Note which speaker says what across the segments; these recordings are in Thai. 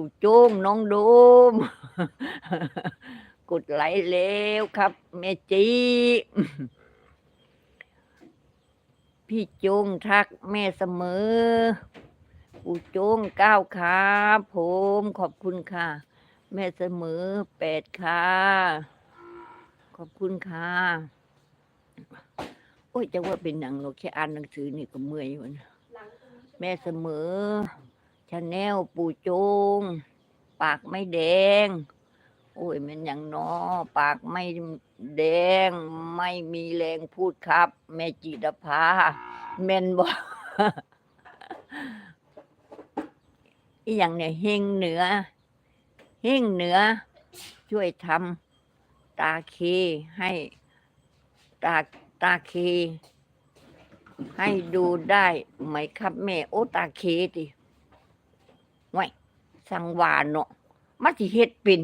Speaker 1: ปู่โจงน้องโดมกดไลค์แล้วครับแม่จีพี่โจงทักแม่เสมอปู่โจงเก้าครับผมขอบคุณค่ะ แม่เสมอแปดค่ะขอบคุณค่ะโอ้ยจะว่าเป็นหนังเราแค่อ่านหนังสือนี่ก็เมื่อยอยู่นะแม่เสมอ ชาแนลปู่จงปากไม่แดง โอ้ยมันอย่างนอปากไม่แดง ไม่มีแรงพูดครับ แม่จิตภาแม่นบอกอีอย่างเนี่ยเฮงเหนือเฮงเหนือ ช่วยทำตาเคให้ตาตาเคให้ดูได้ไหมครับแม่ โอ้ตาเคติ ไว้สังวานเนาะมาสิเฮ็ดเป็น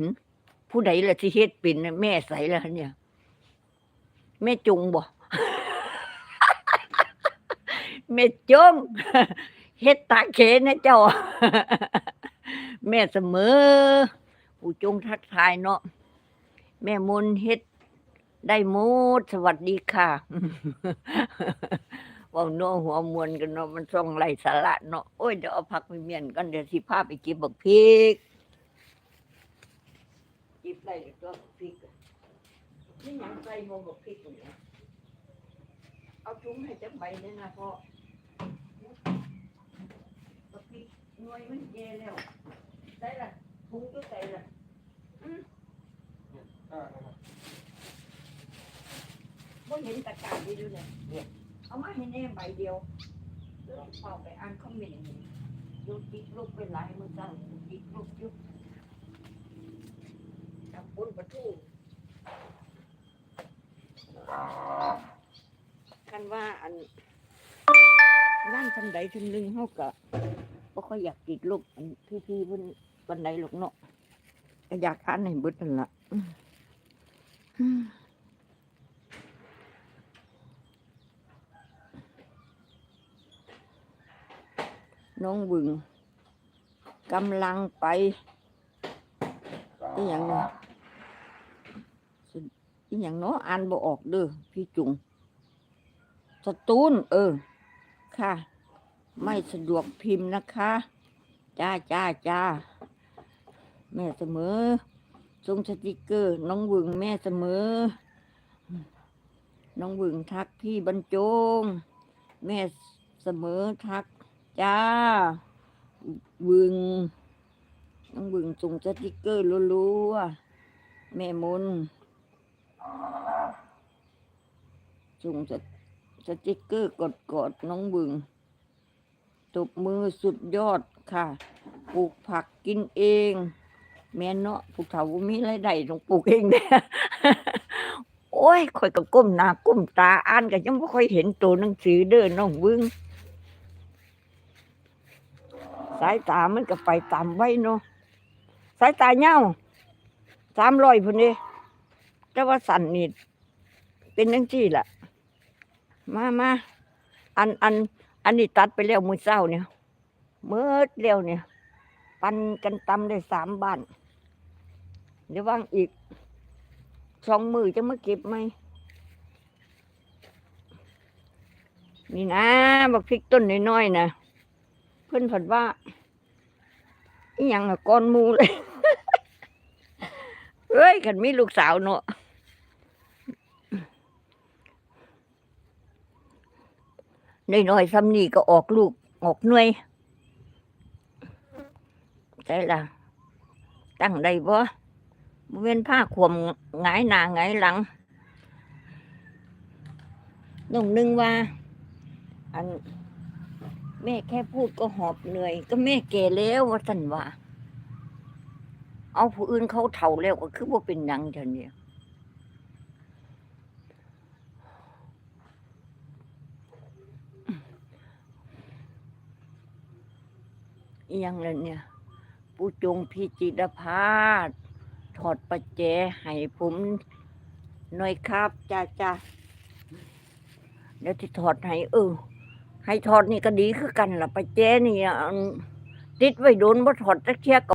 Speaker 1: ผู้ใดล่ะสิเฮ็ดป็นนะแม่ใสแล้วเนี่ย แม่จุงบ่แม่จงเฮ็ดตาเคนะเจ้า แม่เสมอ ผู้จงทักทายเนาะแม่มนเฮ็ดได้หมดสวัสดีค่ะ ว่าโน้หัวมวนกันเนาะมันส่องไรสาระเนาะโอ้ยเดี๋ยวเอาผักไปเมียนกันเดี๋ยวสิพาไปเก็บบักพริกจิบได้ตัวบักพริกอะนี่หยังใส่หมบักพริกเนี่ยเอาถุงให้จักใบเนี่ยนะพ่อบักพริกหน่วยมันแย่แล้วใส่ละถุงก็ใส่ละบ่เห็นตะกร้ารดีดูเนี่ย
Speaker 2: เอา
Speaker 1: มาให้แน่ใบเดียวแล้วเป่าไปอ่านคอมเมนต์นี่ยูติ๊กลูกเป็นไรมึงเจ้ายูติ๊กลูกยุบจับปุ้นประทูกันว่าอันว่านทันใดทันหนึ่งเขาก็บ่ค่อยอยากติดลูกอันพี่ๆเพิ่นวันใดหรอกเนาะก็อยากทานให้เบิดนั่นล่ะ น้องบึงกำลังไปอีหยังเนาะอีหยังเนาะอ่านบ่ออกเด้อพี่จุงสตูนเออ ค่ะ ไม่สะดวกพิมพ์นะคะจ้าจ้าจ้าแม่เสมอทรงสติกเกอร์ น้องบึงแม่เสมอ น้องบึงทักพี่บรรจง แม่เสมอทัก จ้าวึงน้องวึงส่งสติกเกอร์รัวๆแม่มนส่งสสติกเกอร์กดกดๆน้องวึงตบมือสุดยอดค่ะปลูกผักกินเอง แม่เนาะปลูกเถาบ่มีไรายได้ต้องปลูกเองเด้โอ้ยคอยกับก้มหน้าก้มตาอ่านก็ยังไม่ค่อยเห็นตัวหนังสือเด้อน้องวึง สายตามันก็ไปตามไว้เนาะสายตาเน่าสามร้อยพุ่นเด้แต่ว่าสั่นนี่เป็นจังซี่ล่ะ มามาอันอันอันนี้ตัดไปแล้วมือเศร้าเนี่ยเมื่อเร็วเนี่ย ปันกันตำได้สามบ้านเดี๋ยวว่างอีกสองมือจะมาเก็บไหมนี่นะบักพริกต้นน้อยๆนะ พื่นผัดว่าอหยังอะก้อนมูเลยเฮ้ยขันมีลูกสาวเนาะน้อยๆซ้ำนี่ก็ออกลูกออกหน่วยใช่ละตั้งได้บ่บเว้นผ้าขวมหงายหน้าหงายหลังน้องนึงว่า อัน แม่แค่พูดก็หอบเหนื่อย ก็แม่แก่แล้วว่าสันว่าเอาผู้อื่นเขาเฒ่าแล้วก็คือว่าเป็นยังเท่านี้ยังเลยเนี่ยผู้จงพิจิตรพาสถอดประแจให้ผมหน่อยครับจ้าจ้าเดี๋ยวที่ถอดให้เออ ให้ถอดนี่ก็ดีคือกันล่ะไปเจนี่ติดไว้โดนบ่ถอดตะเคียก